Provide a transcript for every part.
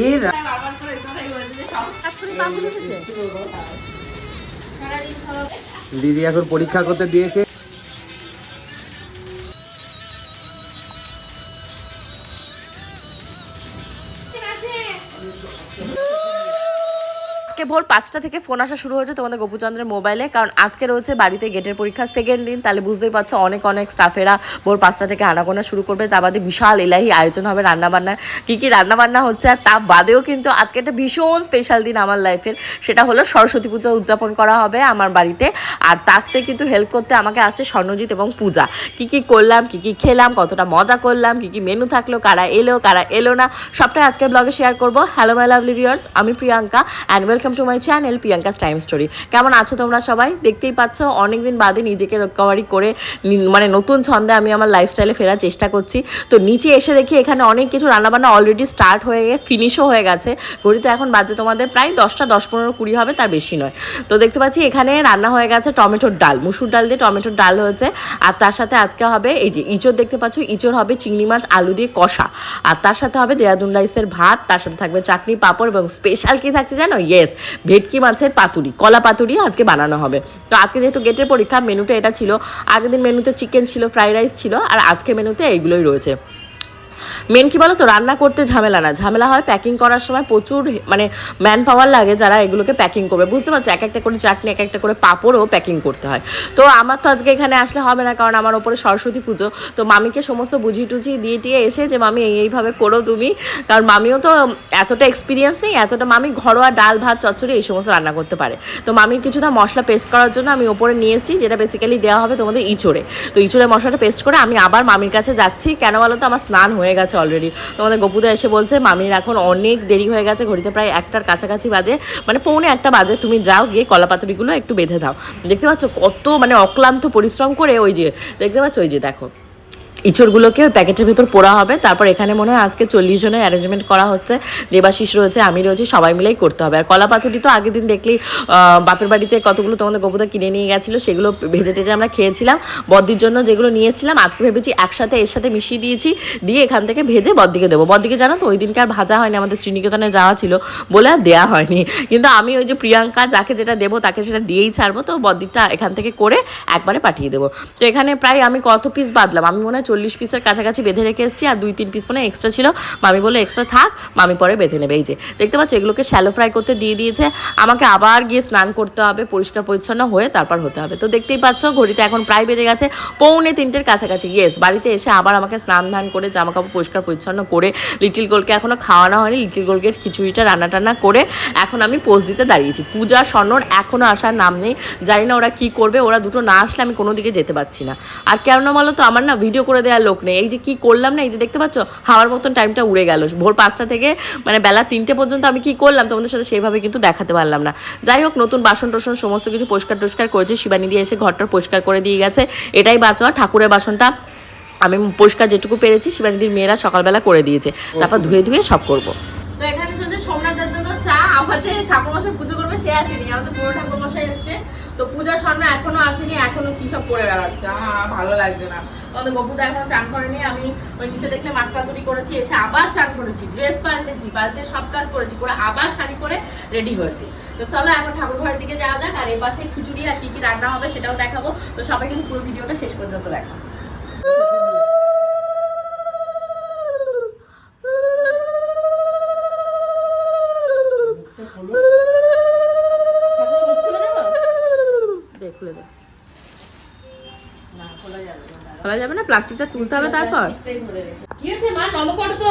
এর। দিদি এখন পরীক্ষা করতে দিয়েছে। ভোর পাঁচটা থেকে ফোন আসা শুরু হয়েছে তোমাদের গোপুচন্দ্রের মোবাইলে, কারণ আজকে রয়েছে বাড়িতে গেটের পরীক্ষা। সেকেন্ড দিন, তাহলে বুঝতেই পারছ অনেক অনেক স্টাফেরা ভোর পাঁচটা থেকে আনাগোনা শুরু করবে। তার বাদে বিশাল এলাহি আয়োজন হবে রান্নাবান্নার। কী কী রান্নাবান্না হচ্ছে? আর তা বাদেও কিন্তু আজকে একটা ভীষণ স্পেশাল দিন আমার লাইফের সেটা হলো সরস্বতী পুজো উদযাপন করা হবে আমার বাড়িতে। আর তাতে কিন্তু হেল্প করতে আমাকে আসছে স্বর্ণজিৎ এবং পূজা। কি কি করলাম, কি কি খেলাম, কতটা মজা করলাম, কি কি মেনু থাকল, কারা এলো কারা এলো না, সবটাই আজকে ব্লগে শেয়ার করব। হ্যালো মাই লাভলি ভিউয়ার্স আমি Priyanka and welcome to my channel Priyanka's time story কেমন আছো তোমরা সবাই? দেখতেই পাচ্ছ, অনেকদিন বাদে নিজেকে রিকভারি করে মানে নতুন ছন্দে আমি আমার লাইফস্টাইলে ফেরার চেষ্টা করছি। তো নিচে এসে দেখি এখানে অনেক কিছু রান্নাবান্না অলরেডি স্টার্ট হয়ে গিয়ে ফিনিশও হয়ে গেছে। ঘড়িতে এখন বাজে তোমাদের প্রায় দশটা, দশ পনেরো, কুড়ি হবে, তার বেশি নয়। তো দেখতে পাচ্ছি এখানে রান্না হয়ে গেছে টমেটোর ডাল, মুসুর ডাল দিয়ে টমেটোর ডাল হয়েছে। আর তার সাথে আজকে হবে, এই যে ইঁচড় দেখতে পাচ্ছ, ইঁচড় হবে চিংড়ি মাছ, আলু দিয়ে কষা। আর তার সাথে হবে দেরাদুন রাইসের ভাত, তার সাথে থাকবে চাটনি, পাঁপড় এবং স্পেশাল কি থাকছে জানো? ইয়েস ভেটকি মাছের পাতুরি, কলা পাতুরি আজকে বানানো হবে। তো আজকে যেহেতু গেটের পরীক্ষা মেনুটা এটা ছিল, আগের দিন মেনুতে চিকেন ছিল ফ্রাইড রাইস ছিল, আর আজকে মেনুতে এইগুলোই রয়েছে। মেন কি বলো তো রান্না করতে ঝামেলা না। ঝামেলা হয় প্যাকিং করার সময় প্রচুর মানে ম্যান পাওয়ার লাগে যারা এগুলোকে প্যাকিং করবে। বুঝতে পারছ? এক একটা করে চাটনি, এক একটা করে পাঁপড়ও প্যাকিং করতে হয়। তো আমার তো আজকে এখানে আসলে হবে না, কারণ আমার ওপরে সরস্বতী পুজো। তো মামিকে সমস্ত বুঝিয়ে টুঝিয়ে দিয়ে টিয়ে এসে যে, মামি, এই, এইভাবে করো তুমি। কারণ মামিও তো এতটা এক্সপিরিয়েন্স নেই, এতটা মামি ঘরোয়া ডাল, ভাত, চচ্চড়ি এই সমস্ত রান্না করতে পারে। তো মামির কিছুটা মশলা পেস্ট করার জন্য আমি ওপরে নিয়ে এসেছি, যেটা বেসিক্যালি দেওয়া হবে তোমাদের ইঁচড়ে। তো ইঁচড়ে মশলাটা পেস্ট করে আমি আবার মামির কাছে যাচ্ছি। কেন বলো তো আমার স্নান হয়ে গেছে অলরেডি তোমাদের গপুদা এসে বলছে, মামির এখন অনেক দেরি হয়ে গেছে, ঘড়িতে প্রায় একটার কাছাকাছি বাজে। মানে পৌনে একটা বাজে, তুমি যাও গিয়ে কলা পাতুরিগুলো একটু বেঁধে দাও। দেখতে পাচ্ছ কত মানে অক্লান্ত পরিশ্রম করে ওই যে, দেখতে পাচ্ছ? ওই যে দেখো। ইঁচড়গুলোকে প্যাকেটের ভেতর পোড়া হবে। তারপর এখানে মনে হয় আজকে চল্লিশ জনের অ্যারেঞ্জমেন্ট করা হচ্ছে। দেবাশিস রয়েছে, আমি রয়েছি, সবাই মিলেই করতে হবে। আর কলা পাতুরি তো আগের দিন দেখলেই বাপের বাড়িতে কতগুলো তোমাদের গোপুদা কিনে নিয়ে গেছিল, সেগুলো ভেজে টেজে আমরা খেয়েছিলাম। বদ্দির জন্য যেগুলো নিয়েছিলাম, আজকে ভেবেছি একসাথে এর সাথে মিশিয়ে দিয়েছি। দিয়ে এখান থেকে ভেজে বদ্দিকে দেবো। বদ্দিকে জানো তো ওই দিনকে আর ভাজা হয়নি, আমাদের শ্রীনিকেতনে যাওয়া ছিল বলে আর দেওয়া হয়নি। কিন্তু আমি ওই যে প্রিয়াঙ্কা, যাকে যেটা দেবো, তাকে সেটা দিয়েই ছাড়বো। তো বদ্দিরটা এখান থেকে করে একবারে পাঠিয়ে দেবো। তো এখানে প্রায় আমি কত পিস বাদলাম? আমি মনে হয় চল্লিশ পিসের কাছাকাছি বেঁধে রেখে এসেছি, আর দুই তিন পিস মনে এক্সট্রা ছিল। মামি বলে এক্সট্রা থাক, মামি পরে বেঁধে নেবে। এই যে, দেখতে পাচ্ছ, এগুলোকে শ্যালো ফ্রাই করতে দিয়ে দিয়েছে। আমাকে আবার গিয়ে স্নান করতে হবে, পরিষ্কার পরিচ্ছন্ন হয়ে তারপর হতে হবে। তো দেখতেই পাচ্ছ ঘড়িতে এখন প্রায় বেজে গেছে, পৌনে তিনটের কাছাকাছি। ইয়েস বাড়িতে এসে আবার আমাকে স্নান ধান করে জামা কাপড় পরিষ্কার পরিচ্ছন্ন করে, লিটিল গোলকে এখনও খাওয়ানো হয়নি, লিটিল গোলকে খিচুড়িটা রান্না টান্না করে এখন আমি পোজ দিতে দাঁড়িয়েছি। পূজা, স্বর্ণর এখনও আসার নাম নেই, জানি না ওরা কি করবে, ওরা দুটো না আসলে আমি কোনো দিকে যেতে পারছি না। আর কেন বলো তো, আমার না ভিডিও করে দেওয়ার লোক নেই। এই যে কি করলাম না এই যে দেখতে পাচ্ছ হাওয়ার মতন টাইমটা উড়ে গেল। ভোর পাঁচটা থেকে মানে বেলা তিনটে পর্যন্ত আমি কি করলাম তোমাদের সাথে সেইভাবে কিন্তু দেখাতে পারলাম না। যাই হোক নতুন বাসন টাসন সমস্ত কিছু পরিষ্কার টরিষ্কার করেছে। শিবানী দিয়ে এসে ঘরটা পরিষ্কার করে দিয়ে গেছে। এটাই বাঁচোয়া ঠাকুরের বাসনটা আমি পরিষ্কার যেটুকু পেরেছি শিবানীদির মেয়েরা সকালবেলা করে দিয়েছে। তারপর ধুয়ে ধুয়ে সব করব। তো এখানে চলছে সোমনাথের জন্য চা। আমাদের ঠাকুরমশাই পুজো করবে সে আসেনি। আমাদের পুরো ঠাকুরমশাই এসছে। তো পূজার স্বর্ণ এখনও আসেনি, এখনও কি সব করে বেড়াচ্ছে? আমার ভালো লাগছে না। আমাদের গপুদা এখনও চান করেনি, আমি ওই নিচে দেখলে মাছ পাতুরি করেছি, এসে আবার চান করেছি, ড্রেস পাল্টেছি, পাল্টে সব কাজ করেছি, করে আবার শাড়ি পরে রেডি হয়েছি। তো চলো এখন ঠাকুর ঘরের দিকে যাওয়া যাক, আর এই পাশে খিচুড়ি আর কি কি রান্না হবে সেটাও দেখাবো। তো সবাই কিন্তু পুরো ভিডিওটা শেষ পর্যন্ত দেখো। দে খুলে দে খোলা যাবে না? প্লাস্টিকটা তুলতে হবে তারপর? কি হয়েছে মা? নম করো তো।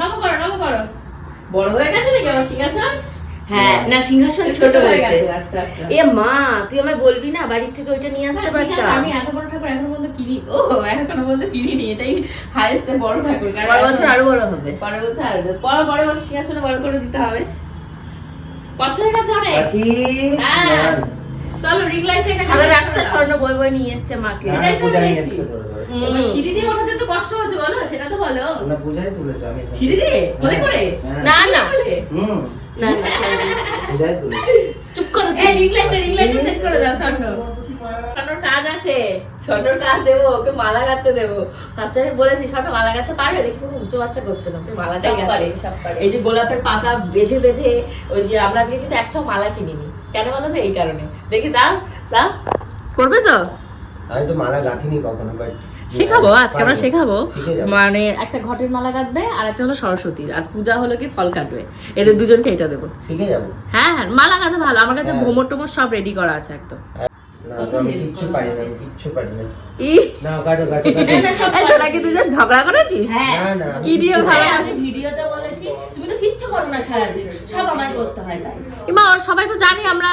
নম করো নম করো। বড় হয়ে গেছে নাকি আমার সিংহাসন? হ্যাঁ না সিংহাসন ছোট হয়েছে। আচ্ছা আচ্ছা। এ মা তুই আমায় বলবি না বাড়ির থেকে ওইটা নিয়ে আসতে হ্যাঁ, পারতাম? আমি এত বড় ঠাকুর এখনও পর্যন্ত কিনি ও এখনও পর্যন্ত কিনিনি এটাই হাইয়েস্ট বড় ঠাকুর। পরের বছর আরও বড় হবে। পরের বছর আর পর পরের বছর সিংহাসনে বড় করে দিতে হবে। কষ্ট হয়ে গেছে অনেক। হ্যাঁ। চলো রিং লাইটটা এটা সারা রাস্তা স্বর্ণ বই বই নিয়ে এসছে মাকে সেটাই তো পূজা নিয়ে চেয়েছি। এসছে ধরে ধরে। এবার সিঁড়ি দিয়ে ওঠাতে তো কষ্ট হচ্ছে বলো সেটা তো বলো। না পূজাই তুলেছে আমি সিঁড়ি দিয়ে? বলে করে? হ্যাঁ। না না। হুম। না না পূজাই চুপ করো এই রিং লাইটটা রিং লাইটটা সেট করে দাও স্বর্ণ। স্বর্ণর কাজ আছে। স্বর্ণর কাজ দেবো ওকে মালা গাঁথতে দেবো। ফার্স্টে আমি বলেছি স্বর্ণ মালা গাঁথতে পারবে? দেখি কোনো উঁচু বাচ্চা করছে না মালাটাই পারে, পারে। এই যে গোলাপের পাতা বেঁধে বেঁধে ওই যে আমরা আজকে কিন্তু একটাও মালা কিনিনি। কেন বলো তো? এই কারণে। দেখি দাও দাও। করবে তো? আমি তো মালা গাঁথিনি কখনো বাট শেখাবো আজকে আমরা শেখাবো। মানে একটা ঘটের মালা কাটবে আর একটা হলো সরস্বতীর। আর পূজা হলো কি ফল কাটবে। এদের দুজনকে এটা দেবো। শিখে যাব। হ্যাঁ হ্যাঁ মালা কাটা ভালো। আমার কাছে হ্যাঁ। ভোমর টোমর সব রেডি করা আছে একদম। না না না। না না, না, ঝগড়া করেছিস? হ্যাঁ। না না কি দিয়ে না। ভিডিওতে বলেছি তুমি তো কিচ্ছু করো না সারাদিন। সব আমায় করতে হয় তাই। ইমা সবাই তো জানি আমরা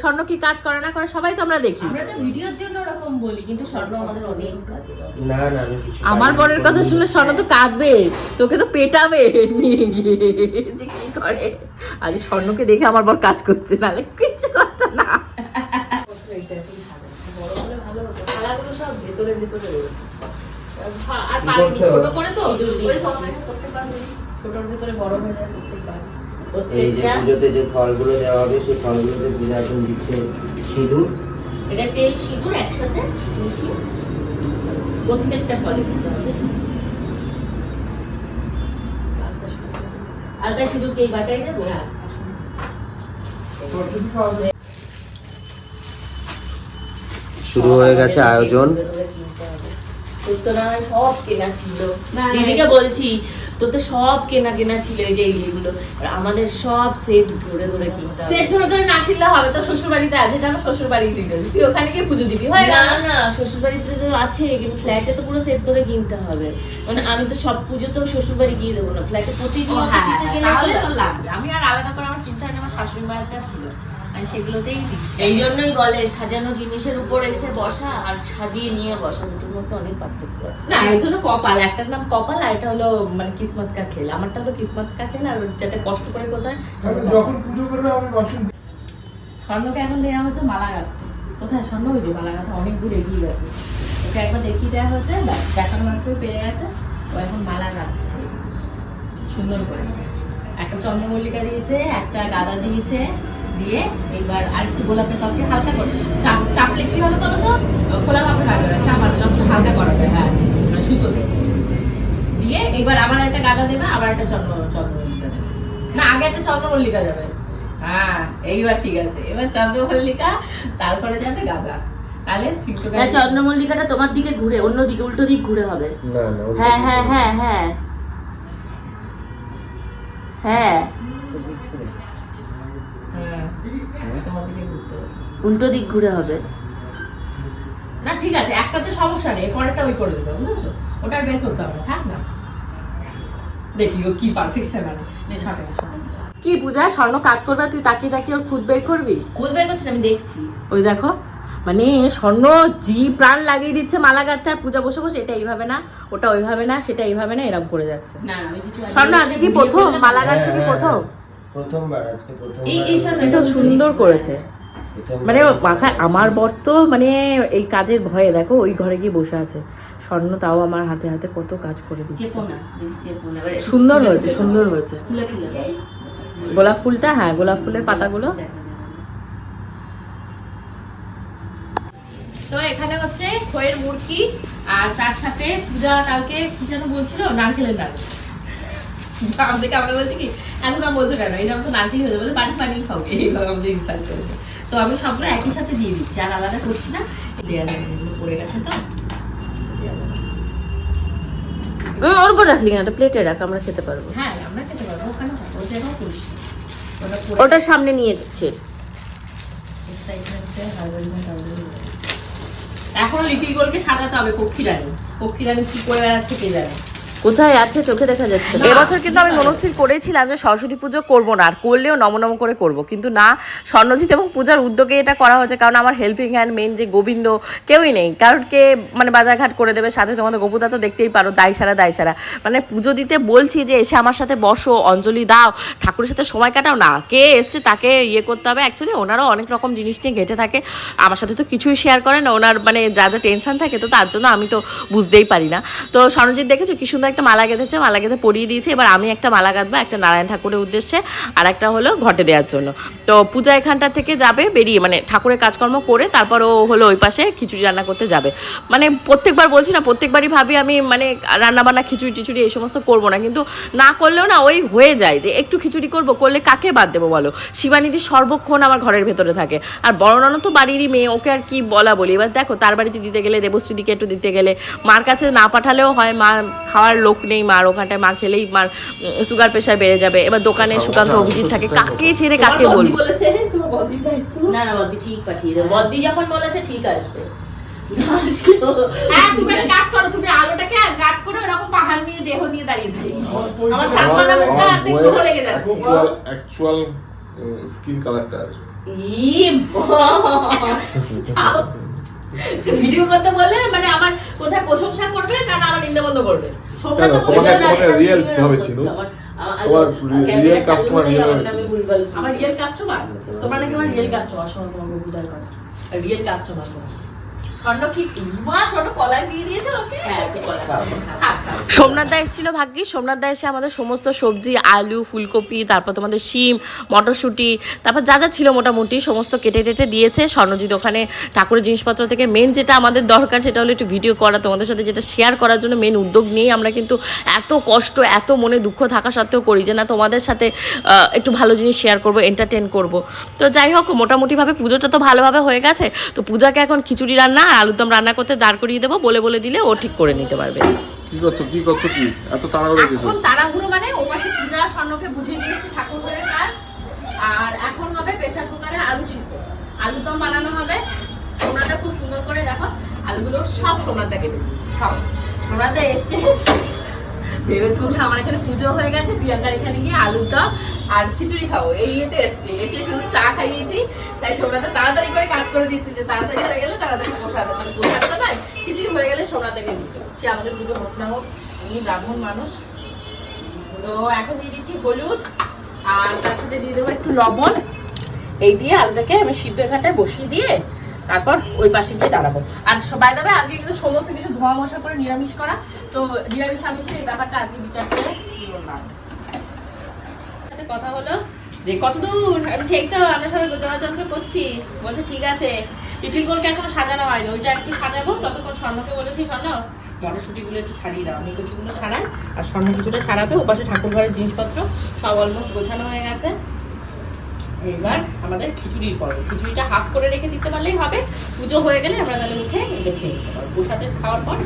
স্বর্ণ কি কাজ করে না করে সবাই তো আমরা দেখি। আমরা তো ভিডিওর জন্য ওরকম বলি কিন্তু স্বর্ণ আমাদের অনেক কাজে না না আমি কিছু আমার না। বোনের কথা শুনে স্বর্ণ তো কাঁদবে তোকে তো পেটাবে নিয়ে গিয়ে। যে কি করে? আজ স্বর্ণকে দেখে আমার বর কাজ করছে নাহলে কিচ্ছু করতো না থালাগুলো সব ভেতরে ভেতরে রয়েছে। আর পানি ছোট করে তো? ওই দিচ্ছি। তোমাকে প্রত্যেকবার ছোটর ভেতরে বড় হয়ে যায় প্রত্যেকবার এই যে প্রত্যেকটা পুজোতে যে ফলগুলো দেওয়া হবে সেই ফলগুলোতে পূজা এখন দিচ্ছে সিঁদুর। এটা তেল সিঁদুর একসাথে মিশিয়ে প্রত্যেকটা ফলে দিতে হবে। আলতা সিঁদুরকে এই বাটাই দেবো? শুরু হয়ে গেছে আয়োজন। তোর তো না সব কেনা ছিল। দিদিকে বলছি তোর সব কেনা কেনা ছিল এই যে এইগুলো আমাদের সব সেট ধরে ধরে কিনতে সেট ধরে ধরে না কিনলে হবে তো শ্বশুর বাড়িতে আছে জানো শ্বশুর বাড়ি তুই ওখানে গিয়ে পুজো দিবি হয় না না না শ্বশুর বাড়িতে তো আছে কিন্তু ফ্ল্যাটে তো পুরো সেট করে কিনতে হবে। মানে আমি তো সব পুজো তো শ্বশুর বাড়ি গিয়ে দেবো না। ফ্ল্যাটে প্রতিদিন হ্যাঁ, হ্যাঁ, তাহলে তো লাগবে। আমি আর আলাদা করে আমার কিনতে হয় না, আমার শাশুড়ি বাড়িটা ছিল। আমি সেগুলোতেই দিচ্ছি। এই জন্যই বলে সাজানো জিনিসের উপর এসে বসা আর সাজিয়ে নিয়ে বসা দুটোর মধ্যে অনেক পার্থক্য আছে। না এর জন্য কপাল একটার নাম কপাল আর এটা হলো মানে কিসমত কা খেল। আমারটা হলো কিসমত কা খেল আর যেটা কষ্ট করে কোথায় যখন পুজো করবে আমি বসেন স্বর্ণকে এখন দেওয়া হচ্ছে মালা গাঁথতে কোথায়? স্বর্ণ ওই যে মালা গাঁথা অনেক দূর এগিয়ে গেছে। ওকে একবার দেখিয়ে দেওয়া হচ্ছে ব্যাস, দেখানো মাত্রই পেরে গেছে। ও এখন মালা গাঁথছে। সুন্দর করে। একটা চন্দ্রমল্লিকা দিয়েছে একটা গাদা দিয়েছে দিয়ে এবার আর একটু গোলাপের পাপড়ি হালকা করে চাপ চাপলে কি হবে বলো তো? ফোলা পাপড়ি হালকা করে চাপানো যতটা হালকা করা যায় হ্যাঁ মানে সুতোতে দিয়ে। এবার আবার একটা গাঁদা দেবে আবার একটা চন্দ্র চন্দ্রমল্লিকা দেবে। না আগে একটা চন্দ্রমল্লিকা যাবে। হ্যাঁ এইবার ঠিক আছে। এবার চন্দ্রমল্লিকা তারপরে যাবে গাঁদা। তাহলে চন্দ্রমল্লিকাটা তোমার দিকে ঘুরে অন্য দিকে উল্টো দিক ঘুরে হবে। না না ওটা হ্যাঁ হ্যাঁ হ্যাঁ হ্যাঁ হ্যাঁ। হ্যাঁ। উল্টো দিক ঘুরে হবে। না ঠিক আছে একটাতে সমস্যা নেই পরেরটা ওই করে দেবে বুঝেছ? ওটা আর বের করতে হবে না থাক না। দেখি ও কি পারফেকশন আনে। নে না, কি পূজা স্বর্ণ কাজ করবে তুই তাকিয়ে তাকিয়ে ওর খুদ বের করবি? খুদ বের করছি আমি দেখছি। ওই দেখো মানে স্বর্ণ জি প্রাণ লাগিয়ে দিচ্ছে মালা গাঁথতে আর পূজা বসে বসে এটা এইভাবে না ওটা ওইভাবে না সেটা এইভাবে না এরকম করে যাচ্ছে। না না, আমি কিছু স্বর্ণ আজকে কি প্রথম? মালা হ্যাঁ, গাঁথছে কি হ্যাঁ, প্রথম? হ্যাঁ। প্রথমবার আজকে প্রথম এই- এই সামনে কিন্তু সুন্দর করেছে। মানে মাথায় আমার বর তো মানে এই কাজের ভয়ে দেখো ওই ঘরে গিয়ে বসে আছে। স্বর্ণ তাও আমার হাতে হাতে কত কাজ করে দিচ্ছে। সুন্দর হয়েছে সুন্দর হয়েছে। গোলাপ ফুলটা হ্যাঁ গোলাপ ফুলের পাতাগুলো। তো এখানে হচ্ছে খয়ের মুরগি আর তার সাথে পূজা কালকে কি যেন বলছিল? নারকেলের নাড়ু আমাদেরকে আমরা বলছি কি? এখন বলছো কেন? এই নাম তো নারকেল হয়ে যাবে। বাড়ি বানিয়ে খাও। এইভাবে আমাদের ইনস্টল করেছে। তো আমি সবগুলো একই সাথে দিয়ে দিচ্ছি আর আলাদা করছি না। দেওয়া যাবে এগুলো পড়ে গেছে তো। ওর উপর রাখলি না প্লেটে রাখ আমরা খেতে পারব। হ্যাঁ আমরা খেতে পারব ওখানে ওটা সামনে নিয়ে দিচ্ছে। এখনও লিটিল গোলকে সাজাতে হবে কি করে বেড়াচ্ছে কে জানে? কোথায় আছে চোখে দেখা যাচ্ছে এবছর কিন্তু আমি মনস্থির করেছিলাম যে সরস্বতী পুজো করব না, আর করলেও নমনম করে করব। কিন্তু না, স্বর্ণজিৎ এবং পূজার উদ্যোগে এটা করা হয়েছে, কারণ আমার হেল্পিং হ্যান্ড মেন যে গোবিন্দ কেউই নেই। কারণ কে মানে বাজারঘাট করে দেবে, সাথে তোমাদের গোপুদা তো দেখতেই পারো দায় সারা দায় সারা মানে পুজো দিতে বলছি যে এসে আমার সাথে বসো, অঞ্জলি দাও, ঠাকুরের সাথে সময় কাটাও। না, কে এসছে তাকে ইয়ে করতে হবে। অ্যাকচুয়ালি ওনারাও অনেক রকম জিনিস নিয়ে ঘেটে থাকে। আমার সাথে তো কিছুই শেয়ার করে না, ওনার মানে যা যা টেনশন থাকে, তো তার জন্য আমি তো বুঝতেই পারি না। তো স্বর্ণজিৎ দেখেছ কি সুন্দর একটা মালা গেঁথেছে, মালা গেঁথে পরিয়ে দিয়েছে। এবার আমি একটা মালা গাঁথবো, একটা নারায়ণ ঠাকুরের উদ্দেশ্যে, আর একটা হলো ঘটে দেওয়ার জন্য। তো পূজা এখানটা থেকে যাবে, বেরিয়ে মানে ঠাকুরের কাজকর্ম করে তারপর ও হলো ওই পাশে খিচুড়ি রান্না করতে যাবে। মানে প্রত্যেকবার বলছি না, প্রত্যেকবারই ভাবি আমি মানে রান্না বান্না খিচুড়ি টিচুড়ি এই সমস্ত করব না। কিন্তু না করলেও না ওই হয়ে যায় যে একটু খিচুড়ি করব, করলে কাকে বাদ দেবো বলো? শিবানীদি সর্বক্ষণ আমার ঘরের ভেতরে থাকে। আর বড় তো বাড়িরই মেয়ে, ওকে আর কি বলা বলি? এবার দেখো, তার বাড়িতে দিতে গেলে, দেবশ্রীদিকে একটু দিতে গেলে, মার কাছে না পাঠালেও হয়, মা খাওয়ার লোক নেই মার ওখানটায় মা খেলেই মার সুগার প্রেশার বেড়ে যাবে। এবার দোকানে সুকান্ত অভিজিৎ থাকে। কাকে ছেড়ে কাকে বলব? না না বদ্দি ঠিক পাঠিয়ে দেবে। বদ্দি যখন বলেছে ঠিক আসবে। হ্যাঁ তুমি একটা কাজ করো তুমি আলোটাকে গাট করে ওরকম পাহাড় নিয়ে দেহ নিয়ে দাঁড়িয়ে থাকো। আমার চাকমাটা মুখটা অর্ধেক ধোয়া লেগে যাচ্ছে। অ্যাকচুয়াল অ্যাকচুয়াল স্কিন কালারটা আর ই বাবা। ভিডিও করতে বললে মানে আমার কোথায় প্রশংসা করবে কারণ আমার নিন্দা বন্ধ করবে। ভাবে। আমার- রিয়েল কাস্টমার তোমরা নাকি আমার রিয়েল কাস্টমার শোনো তোমার কথা। রিয়েল কাস্টমার স্বর্ণ কি মা স্বর্ণ? কলা দিয়ে দিয়েছে ওকে? হ্যাঁ, কলা খাও। সোমনাথ দা এসেছিল ভাগ্যি। সোমনাথ দা এসে আমাদের সমস্ত সবজি আলু ফুলকপি তারপর তোমাদের শিম মটরশুঁটি তারপর যা যা ছিল মোটামুটি সমস্ত কেটে টেটে দিয়েছে স্বর্ণজিৎ ওখানে ঠাকুরের জিনিসপত্র থেকে। মেন যেটা আমাদের দরকার সেটা হলো একটু ভিডিও করা তোমাদের সাথে যেটা শেয়ার করার জন্য মেন উদ্যোগ নিয়ে আমরা কিন্তু এত কষ্ট এত মনে দুঃখ থাকা সত্ত্বেও করি যে না তোমাদের সাথে একটু ভালো জিনিস শেয়ার করব এন্টারটেন করব। তো যাই হোক মোটামুটিভাবে পুজোটা তো ভালোভাবে হয়ে গেছে। তো পূজাকে এখন খিচুড়ি রান্না আর আলুর দম রান্না করতে দাঁড় করিয়ে দেবো বলে বলে দিলে ও ঠিক করে নিতে পারবে। কি করছ? কি করছ কি? এত তাড়াহুড়ো কিছু তাড়াহুড়ো মানে ও পাশে পূজা স্বর্ণকে বুঝিয়ে দিয়েছি ঠাকুর ঘরের কাজ। আর এখন হবে প্রেশার কুকারে আলু সিদ্ধ। আলু দম বানানো হবে। সোনাদা খুব সুন্দর করে দেখো। আলুগুলো সব সোনাতে কেটে সব। সোনাতে এসছে। ভেবেছি বলছে আমার এখানে পুজো হয়ে গেছে, প্রিয়াঙ্কার এখানে গিয়ে আলুর দম আর খিচুড়ি খাব। এই ইয়েতে এসে শুধু চা খাইয়েছি। তাই সোনাদা তাড়াতাড়ি করে কাজ করে দিচ্ছে যে তাড়াতাড়ি হয়ে গেলে তাড়াতাড়ি প্রসাদ মানে প্রসাদ তো নয়, খিচুড়ি হয়ে গেলে সোনাদাকে দিতে সে আমাদের পুজো হোক না হোক, উনি ব্রাহ্মণ মানুষ। তো এখন দিয়ে দিচ্ছি হলুদ, আর তার সাথে দিয়ে দেবো একটু লবণ। এই দিয়ে আলুটাকে আমি সিদ্ধ এখানটায় বসিয়ে দিয়ে তারপর ওই পাশে গিয়ে দাঁড়াবো। আর সবাই দাবে আজকে কিন্তু সমস্ত কিছু ধোয়া মশা করে নিরামিষ করা। তো নিরামিষ আমিষের এই ব্যাপারটা আজকে বিচার করে সাথে কথা হলো যে কত দূর আমি ঠিক তো আমরা সবাই চলাচল করছি। বলছে, ঠিক আছে। টিফিন করকে এখনও সাজানো হয়নি। ওইটা একটু সাজাবো, ততক্ষণ স্বর্ণকে বলেছি, স্বর্ণ, মটরশুটিগুলো একটু ছাড়িয়ে দাও। আমি কিছুগুলো আর স্বর্ণ কিছুটা ছাড়াবে। ওপাশে ঠাকুর ঘরের জিনিসপত্র সব অলমোস্ট গোছানো হয়ে গেছে। এবার আমাদের খিচুড়ির পর্ব। খিচুড়িটা হাফ করে রেখে দিতে পারলেই হবে। পুজো হয়ে গেলে আমরা তাহলে উঠে এটা খেয়ে নিতে পারব। প্রসাদের খাওয়ার পর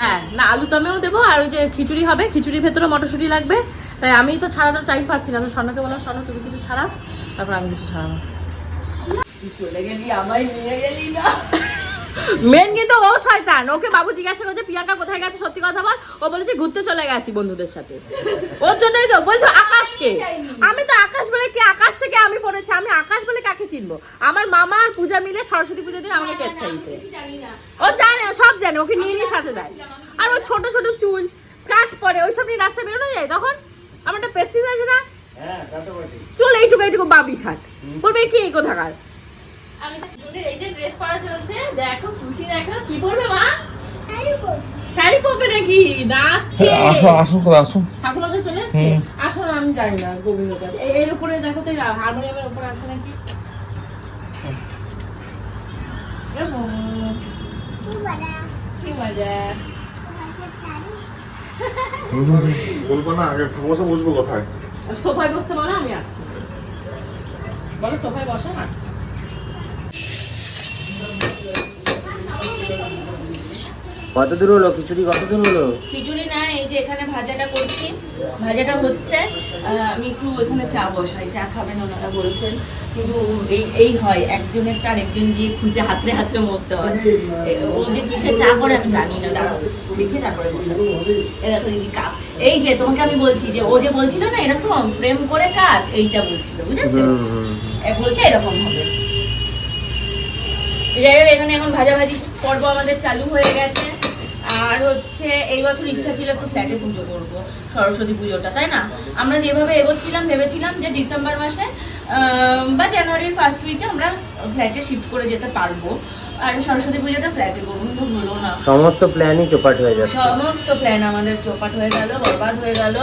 হ্যাঁ না আলু দমেও দেবো আর ওই যে খিচুড়ি হবে খিচুড়ির ভেতরে মটরশুঁটি লাগবে। তাই আমি তো ছাড়ানোর টাইম পাচ্ছি না। তো স্বর্ণকে বললাম স্বর্ণ তুমি কিছু ছাড়াও? তারপর আমি কিছু ছাড়াবো। চলে গেলি আমায় নিয়ে গেলি না। মেন কিন্তু ও শয়তান। ওকে বাবু জিজ্ঞাসা করছে প্রিয়াঙ্কা কোথায় গেছে? সত্যি কথা বল? ও বলেছে ঘুরতে চলে গেছি বন্ধুদের সাথে। ওর জন্যই তো বলছে আকাশকে। আমি তো আকাশ বলে কি আকাশ থেকে আমি পড়েছি আমি আকাশ বলে কাকে চিনবো? আমার মামা আর পূজা মিলে সরস্বতী পূজা দিন আমাকে কেস খাইছে ও জানে ও সব জানে ওকে নিয়ে নিয়ে সাথে দেয়। আর ও ছোট ছোট চুল কাট পরে ওইসব নিয়ে রাস্তায় বেরোনো যায়? তখন আমার একটা পেস্টিস আছে না? হ্যাঁ। চল এইটুকু এইটুকু বাবি ছাট বলবে কি এই কোথাকার? আমি তো জুনের এই যে ড্রেস পরা চলছে দেখো খুশি দেখো কি পরবে মা? শাড়ি পরবে নাকি? নাচছে আসো আসো করে আসো ঠাকুর চলে এসছে আসলে আমি জানি না গোবিন্দটা এ- এর উপরে দেখো তো হারমোনিয়ামের উপরে আছে নাকি? বলব না আগে বসে বসবো কোথায়? সোফায় বসতে বলো আমি আসছি। বলো সোফায় বসো আসছি। কত দূর হলো? খিচুড়ি কত দূর হলো? খিচুড়ি না এই যে এখানে ভাজাটা করছি। ভাজাটা হচ্ছে আমি একটু এখানে চা বসাই চা খাবেন ওনারা বলছেন। কিন্তু এই এই হয় একজনের আর একজন গিয়ে খুঁজে হাতরে হাতরে মরতে হয়। ও যে কিসে চা করে আমি জানি না দাঁড়াও দেখে তারপরে এরকম দিদি কাপ। এই যে তোমাকে আমি বলছি যে ও যে বলছিল না এরকম প্রেম করে কাজ এইটা বলছিল বুঝেছ? বলছে এরকম হবে। যাই হোক এখানে এখন ভাজাভাজি পর্ব আমাদের চালু হয়ে গেছে। আর হচ্ছে এই বছর ইচ্ছা ছিল একটু ফ্ল্যাটে পুজো করব সরস্বতী পুজোটা তাই না? আমরা যেভাবে এগোচ্ছিলাম ভেবেছিলাম যে ডিসেম্বর মাসে বা জানুয়ারির ফার্স্ট উইকে আমরা ফ্ল্যাটে শিফট করে যেতে পারব। আর সরস্বতী পুজোটা ফ্ল্যাটে করব কিন্তু হলো না। সমস্ত প্ল্যানই চোপাট হয়ে যাচ্ছে। সমস্ত প্ল্যান আমাদের চোপাট হয়ে গেল বরবাদ হয়ে গেল।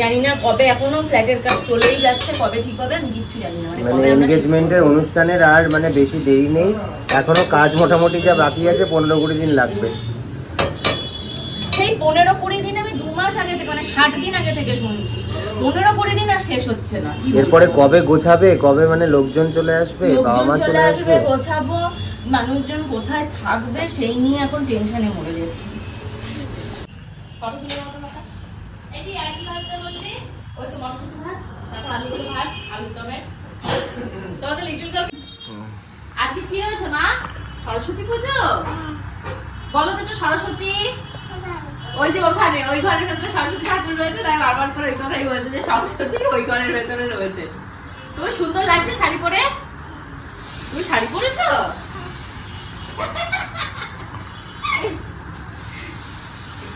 জানি না কবে এখনও ফ্ল্যাটের কাজ চলেই যাচ্ছে কবে ঠিক হবে আমি কিচ্ছু জানি না। মানে মানে এনগেজমেন্টের অনুষ্ঠানের আর মানে বেশি দেরি নেই। এখনও কাজ মোটামুটি যা বাকি আছে পনেরো কুড়ি দিন লাগবে। সেই পনেরো কুড়ি দিন আমি দু মাস আগে থেকে মানে ষাট দিন আগে থেকে শুনছি। পনেরো কুড়ি দিন আর শেষ হচ্ছে না এরপরে কবে গোছাবে কবে মানে লোকজন চলে আসবে বাবা মা চলে আসবে গোছাবো মানুষজন কোথায় থাকবে সেই নিয়ে এখন টেনশনে মরে যাচ্ছি। সরস্বতী পুজো? বলো সরস্বতী। ওই যে ওখানে, ওই ঘরের সরস্বতী ঠাকুর রয়েছে, তাই বারবার করে ওই কথাই বলছে যে সরস্বতী ওই ঘরের ভেতরে রয়েছে। তোমার সুন্দর লাগছে শাড়ি পরে? তুমি শাড়ি পরেছো?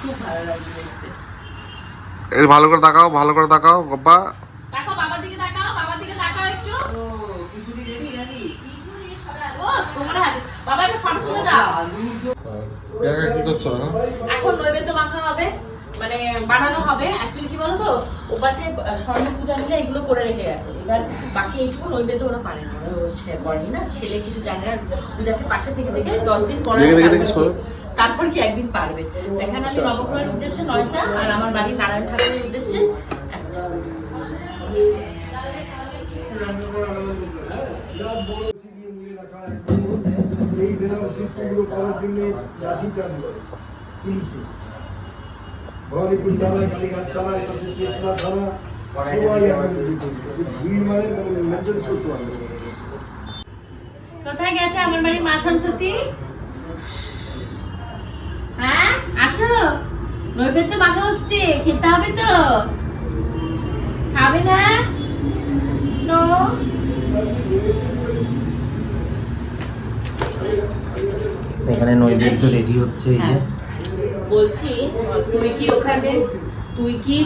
খুব ভালো লাগবে দেখতে। এর ভালো করে তাকাও ভালো করে তাকাও গব্বা। দেখো বাবার দিকে তাকাও বাবার দিকে তাকাও একটু। ও তোমার হাতে বাবা ফটো তুলে দাও। কি করছ এখন নৈবেদ্য মাখা হবে। মানে বানানো হবে। অ্যাকচুয়ালি কি বলতো? ওপাশে স্বর্ণ পূজা মিলে এগুলো করে রেখে গেছে। এবার বাকি এইটুকু নৈবেদ্য ওরা পারে না। করেনি না। ছেলে কিছু জানে না। পূজাকে পাশে থেকে থেকে দশ দিন পরে তারপর কি- একদিন পারবে। এখানে আমি নবগ্রহের উদ্দেশ্যে নয়টা আর আমার বাড়ির নারায়ণ ঠাকুরের উদ্দেশ্যে একটা। এই বেনারসিগুলো পাওয়ার জন্য লাঠি চালু পুলিশে। ভবানীপুর থানায় কালীঘাট থানায় তাতে চেতনা থানা সবাই এখন ভিড় মানে মেনটেন করতে পারবে। কোথায় গেছে আমার বাড়ি মা সরস্বতী? হ্যাঁ আসো। নৈবেদ্য মাখা হচ্ছে খেতে হবে তো। খাবে না? নো। এখানে নৈবেদ্য রেডি হচ্ছে এই যে। হ্যাঁ। বলছি তুই কি ওখানে তুই কি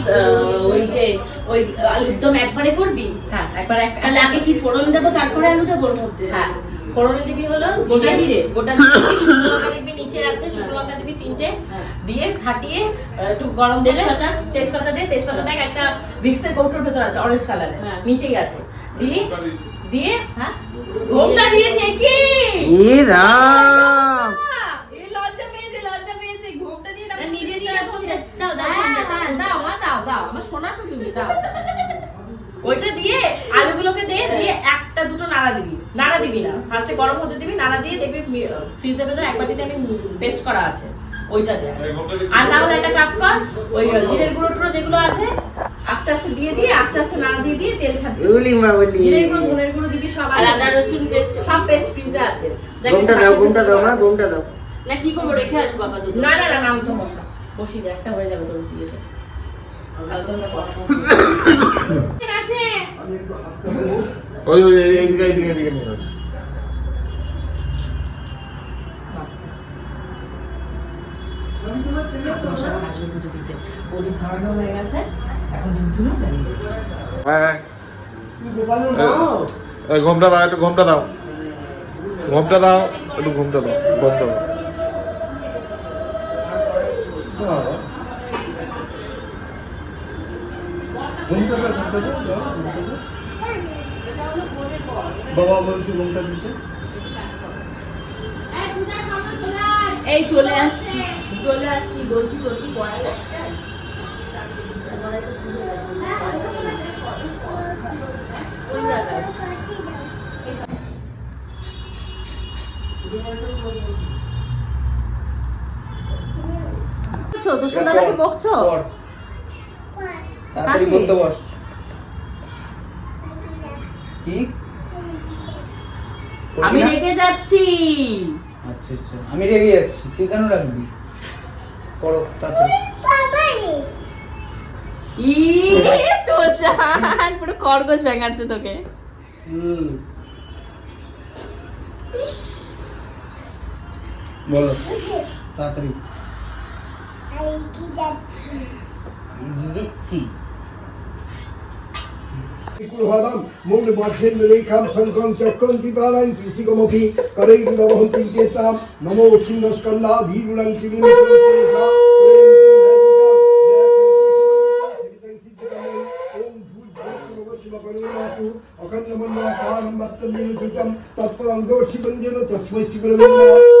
ওই যে ওই আলুর দম একবারে করবি হ্যাঁ একবার তাহলে আগে কি ফোড়ন দেবো তারপরে আলু দেবো ওর মধ্যে হ্যাঁ ফোড়নে দিবি হলো গোটা জিরে জিরে? গোটা শুকনো লঙ্কা দিবি নিচে আছে শুকনো লঙ্কা দিবি তিনটে হ্যাঁ। দিয়ে ফাটিয়ে আহ, একটু গরম দিলে তেজপাতা? তেজপাতা দিয়ে তেজপাতা দেখ একটা ভিক্সের কৌটোর ভেতর আছে অরেঞ্জ কালারের হ্যাঁ। নিচেই আছে দিয়ে দিয়ে হ্যাঁ ঘোমটা দিয়েছে কি এ রাম এই লজ্জা পেয়েছে লজ্জা পেয়েছে ঘোমটা দিয়ে না, নিজে নিজে ফোন দে। দাও দাও ফোন দে, দাও। দাও মা, দাও দাও আমার সোনা তো তুমি দাও ওইটা দিয়ে আলুগুলোকে দিয়ে দিয়ে একটা দুটো নাড়া দিবি নাড়া দিবি না ফার্স্টে গরম হতে দিবি নাড়া দিয়ে দেখবি ফ্রিজের ভেতরে এক বাটিতে আমি পেস্ট করা আছে ওইটা দিয়ে আর না হলে একটা কাজ কর ওই জিরের গুঁড়ো টুড়ো যেগুলো আছে আস্তে আস্তে দিয়ে দিয়ে আস্তে আস্তে নাড়া দিয়ে দিয়ে তেল ছাড়বি জিরের গুঁড়ো ধনের গুঁড়ো দিবি সব আর আদা রসুন পেস্ট সব পেস্ট ফ্রিজে আছে দেখ, দাও দাও মা দাও না কি করব রেখে আসব আপাতত না না না নাম তো মশা বসি দে একটা হয়ে যাবে তোর দেবো ওই হয়ে হ্যাঁ। ঘুমটা দাও, একটু ঘুমটা দাও। ঘুমটা দাও, একটু ঘুমটা দাও ঘুমটা দাও। বাবা। ঘুমটা দাও। বাবা বলছি ঘুমটা দিতে এই চলে আসছি চলে আসছি, বলছি তোর কি পড়াই তো সন্ধ্যাবেলা বকছো? তাড়াতাড়ি বলতে বস। কি? আমি রেগে যাচ্ছি। আচ্ছা আচ্ছা। আমি রেগে যাচ্ছি। তুই কেন রাখবি? পড়ো তাড়াতাড়ি। ই তো জান পুরো খরগোশ ভেঙাচ্ছে তোকে। হুম। বলো। তাড়াতাড়ি। দিচ্ছি কুলভাদাম মূল মধ্যেন রেখাম শঙ্কং চক্রং ত্রিপালাং ত্রিশিকমপি করৈর্দবহন্তি চেতাম নমো সিংহস্কন্দা ধীরুণং ত্রিমুনিকেতা তৎপরং দোষিতং যেন তস্মৈ শিবরবে শিবে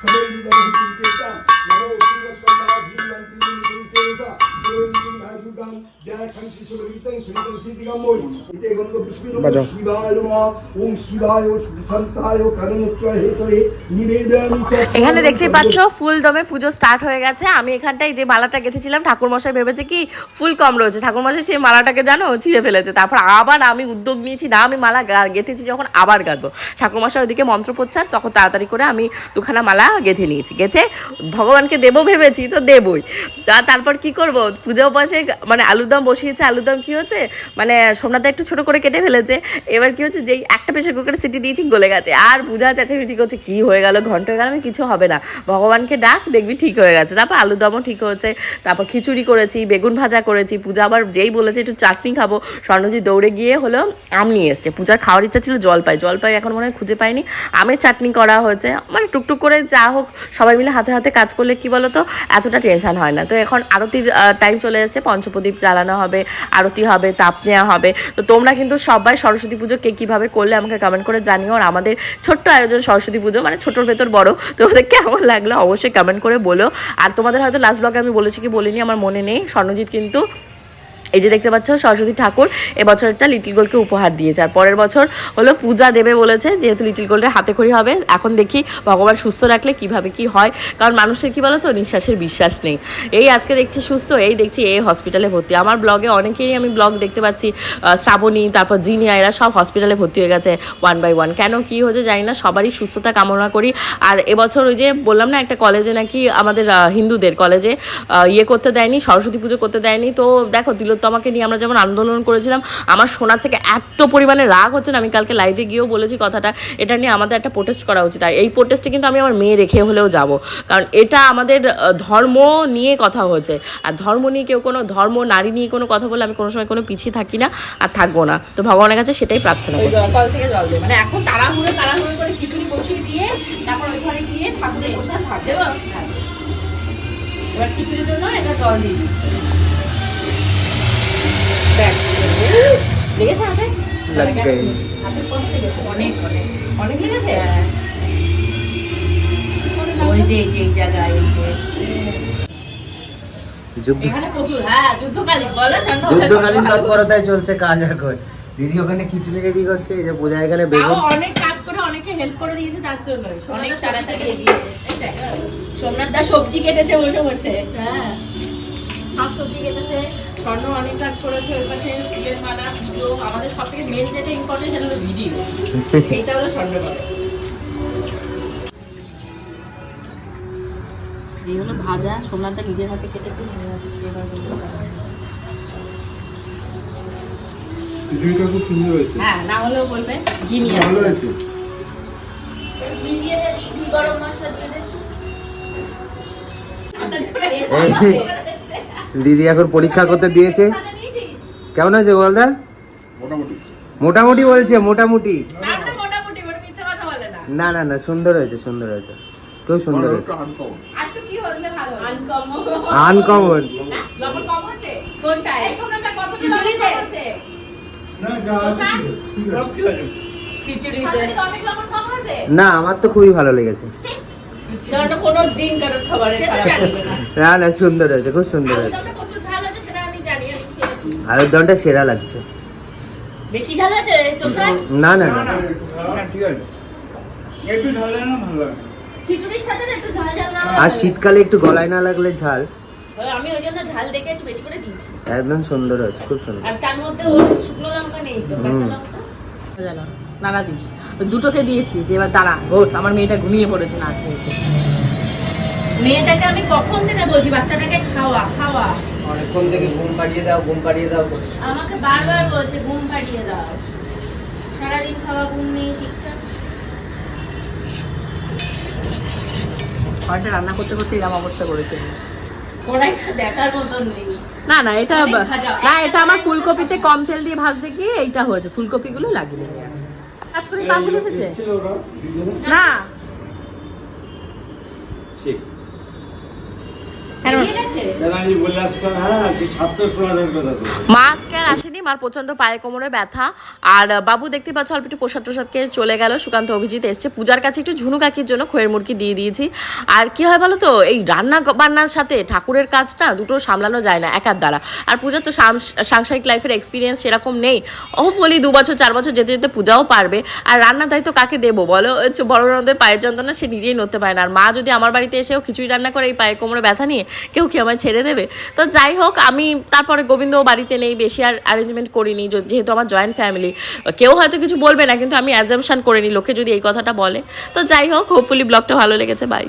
हरे इंद्र तीर्थ नाम नमो सूर्य स्वर्ण भीम तीन तीन এখানে দেখতেই পাচ্ছ, ফুল দমে পুজো স্টার্ট হয়ে গেছে। আমি এখানটায় যে মালাটা গেঁথেছিলাম, ঠাকুরমশাই ভেবেছে কি ফুল কম রয়েছে। ঠাকুরমশাই সেই মালাটাকে জানো, ছিঁড়ে ফেলেছে। তারপর আবার আমি উদ্যোগ নিয়েছি, না, আমি মালা গেঁথেছি যখন আবার গাঁথবো ঠাকুরমশাই ওইদিকে মন্ত্র পড়ছেন, তখন তাড়াতাড়ি করে আমি দুখানা মালা গেঁথে নিয়েছি। গেঁথে ভগবানকে দেবো ভেবেছি, তো দেবই। তারপর কি করব? পুজো পাশে মানে আলুর দম বসিয়েছে, আলুর দম কি হচ্ছে মানে সোমনাথ একটু ছোট করে কেটে ফেলেছে, এবার কি হচ্ছে? যেই একটা প্রেশার কুকারে সিটি দিয়েছি গলে গেছে। আর পূজা চেঁচামেচি করছে কি হয়ে গেল? ঘণ্টা হয়ে গেল আমি কিছু হবে না। ভগবানকে ডাক, দেখবি ঠিক হয়ে গেছে। তারপর আলুর দমও ঠিক হয়েছে, তারপর খিচুড়ি করেছি, বেগুন ভাজা করেছি, পূজা আবার যেই বলেছে একটু চাটনি খাব। স্বর্ণজি দৌড়ে গিয়ে হলো আম নিয়ে এসছে। পূজার খাওয়ার ইচ্ছা ছিল জলপাই। জলপাই এখন মনে হয় খুঁজে পাইনি। আমের চাটনি করা হয়েছে। মানে টুকটুক করে যা হোক, সবাই মিলে হাতে হাতে কাজ করলে কি বলো তো এতটা টেনশন হয় না। তো এখন আরতির টাইম চলে এসেছে, পঞ্চপ্রদীপ জ্বালানো হবে, আরতি হবে, তাপ নেওয়া হবে। তো তোমরা কিন্তু সবাই সরস্বতী পুজো কে কীভাবে করলে আমাকে কমেন্ট করে জানিও আর আমাদের ছোট্ট আয়োজন সরস্বতী পুজো মানে ছোটোর ভেতর বড়। তোমাদের কেমন লাগল অবশ্যই কমেন্ট করে বলো। আর তোমাদের হয়তো লাস্ট ব্লগে আমি বলেছি কি বলিনি, আমার মনে নেই, স্বর্ণজিৎ কিন্তু এই যে দেখতে পাচ্ছ, সরস্বতী ঠাকুর এবছরটা লিটিল গোল্ডকে উপহার দিয়েছে। আর পরের বছর হলো পূজা দেবে বলেছে, যেহেতু লিটিল গোল্ডের হাতে খড়ি হবে। এখন দেখি ভগবান সুস্থ রাখলে কীভাবে কি হয়। কারণ মানুষের কি বলো তো নিঃশ্বাসের বিশ্বাস নেই। এই আজকে দেখছি সুস্থ, এই দেখছি এই হসপিটালে ভর্তি। আমার ব্লগে অনেকেরই আমি ব্লগ দেখতে পাচ্ছি শ্রাবণী, তারপর জিনিয়া, এরা সব হসপিটালে ভর্তি হয়ে গেছে ওয়ান বাই ওয়ান কেন কি হয়েছে জানি না, সবারই সুস্থতা কামনা করি। আর এবছর ওই যে বললাম না, একটা কলেজে নাকি আমাদের হিন্দুদের কলেজে ইয়ে করতে দেয়নি, সরস্বতী পুজো করতে দেয়নি। তো দেখো তিলোত্তমাকে নিয়ে আমরা যেমন আন্দোলন করেছিলাম আমার সোনার থেকে এত পরিমাণে রাগ হচ্ছে না। আমি কালকে লাইভে গিয়েও বলেছি কথাটা এটা নিয়ে আমাদের একটা প্রোটেস্ট করা উচিত। আর এই প্রোটেস্টে কিন্তু আমি আমার মেয়ে রেখে হলেও যাব। কারণ এটা আমাদের ধর্ম নিয়ে কথা হয়েছে। আর ধর্ম নিয়ে কেউ কোনো ধর্ম নারী নিয়ে কোনো কথা বলে আমি কোনো সময় কোনো পিছিয়ে থাকি না আর থাকব না। তো ভগবানের কাছে সেটাই প্রার্থনা করছি। কল থেকে জল দেয় মানে এখন তাড়াহুড়ো তাড়াহুড়ো করে খিচুড়ি বসিয়ে দিয়ে তারপর ওই ঘরে গিয়ে ঠাকুরের প্রসাদ ভাত দেবো। এবার খিচুড়ির জন্য এটা জল দিয়ে দিচ্ছে। লেগেছে হাতে লাগ গই। হাতে কত লেগেছে অনেক অনেক অনেক লেগেছে ওই যে যে জায়গায় এই যে যুদ্ধ এখানে প্রচুর যুদ্ধকালীন তৎপরতায় চলছে কাজ এখন। দিদি ওখানে খিচুড়ি রেডি করছে এই যে এখানে বেগুন অনেক কাজ করে অনেকে হেল্প করে দিয়েছে তার জন্য অনেক তাড়াতাড়ি এগিয়ে সোমনাথ দা সবজি কেটেছে বসে বসে। হ্যাঁ। সব সবজি কেটেছে। স্বর্ণ অনেক কাজ করেছে ওই পাশে ফুলের মালা পুজো আমাদের সব থেকে মেন যেটা ইম্পর্টেন্ট সেটা হলো ভিডিও। এইটা হলো স্বর্ণ করে এই হলো ভাজা সোমনাথ দা নিজের হাতে কেটেছে নিজের হাতে এবার খিচুড়িটা খুব সুন্দর হয়েছে। হ্যাঁ না হলেও বলবে ঘি নিয়ে ভালো হয়েছে। ঘি গরম মশলা দিয়ে। দিদি এখন পরীক্ষা করতে দিয়েছে। কেমন হয়েছে বলদা মোটামুটি। মোটামুটি বলছে মোটামুটি। না, না, না। না না না সুন্দর হয়েছে সুন্দর হয়েছে। খুব সুন্দর হয়েছে। আরেকটু কি হলে ভালো? Uncommon। আনকমন? খিচুড়িতে। না আমার তো খুবই ভালো লেগেছে। না। না না সুন্দর হয়েছে খুব সুন্দর হয়েছে। আলুর দমটা সেরা লাগছে বেশি ঝাল আছে না না না না না না, ঠিক আছে একটু ঝাল না ভালো লাগে খিচুড়ির সাথে একটু ঝাল ঝাল না আর শীতকালে একটু গলায় না লাগলে ঝাল আমি ওই জন্য ঝাল দেখে একটু বেশি করে দিয়েছি একদম সুন্দর আছে খুব সুন্দর আর তার মধ্যে শুকনো লঙ্কা নেই তো কাঁচা হুম। লঙ্কা নাড়া দিস দুটোকে দিয়েছি যে এবার দাঁড়া আমার মেয়েটা ঘুমিয়ে পড়েছে না খেয়ে। মেয়েটাকে আমি কখন থেকে বলছি? বাচ্চাটাকে খাওয়া খাওয়া। অনেকক্ষণ থেকে ঘুম পাড়িয়ে দাও ঘুম পাড়িয়ে দাও আমাকে বারবার বলছে ঘুম পাড়িয়ে দাও। সারাদিন খাওয়া ঘুম নেই ঠিকঠাক। রান্না করতে করতে এরকম অবস্থা করেছে। কড়াইটা দেখার মতন নেই। না না এটা না এটা আমার ফুলকপিতে কম তেল দিয়ে ভাজতে গিয়ে এইটা হয়েছে। ফুলকপিগুলো লাগিয়ে কাজ করে পাগুলো উঠেছে না। মা আজকে আর আসেনি, মার প্রচণ্ড পায়ে কোমরে ব্যথা। আর বাবু দেখতে পাচ্ছ অল্প একটু প্রসাদ টোসাদ খেয়ে চলে গেল, সুকান্ত অভিজিৎ এসছে। পূজার কাছে একটু ঝুনু কাকির জন্য খয়ের মুরগি দিয়ে দিয়েছি। আর কি হয় বলো তো, এই রান্না বান্নার সাথে ঠাকুরের কাজ না দুটো সামলানো যায় না একার দ্বারা। আর পূজার তো সাংসারিক লাইফের এক্সপিরিয়েন্স সেরকম নেই। হোপফুলি দু বছর, চার বছর যেতে যেতে পূজাও পারবে। আর রান্নার দায়িত্ব কাকে দেবো বলো? হচ্ছে বড় নদের পায়ের যন্ত্রণা সে নিজেই নড়তে পারে না। আর মা যদি আমার বাড়িতে এসেও খিচুড়ি রান্না করে এই পায়ে কোমরে ব্যথা নিয়ে কেউ কি আমায় ছেড়ে দেবে? তো যাই হোক, আমি তারপরে গোবিন্দ বাড়িতে নেই, বেশি আর অ্যারেঞ্জমেন্ট করিনি যেহেতু আমার জয়েন্ট ফ্যামিলি কেউ হয়তো কিছু বলবে না, কিন্তু আমি অ্যাজামশন করিনি লোকে যদি এই কথাটা বলে। তো যাই হোক হোপফুলি ব্লগটা ভালো লেগেছে বাই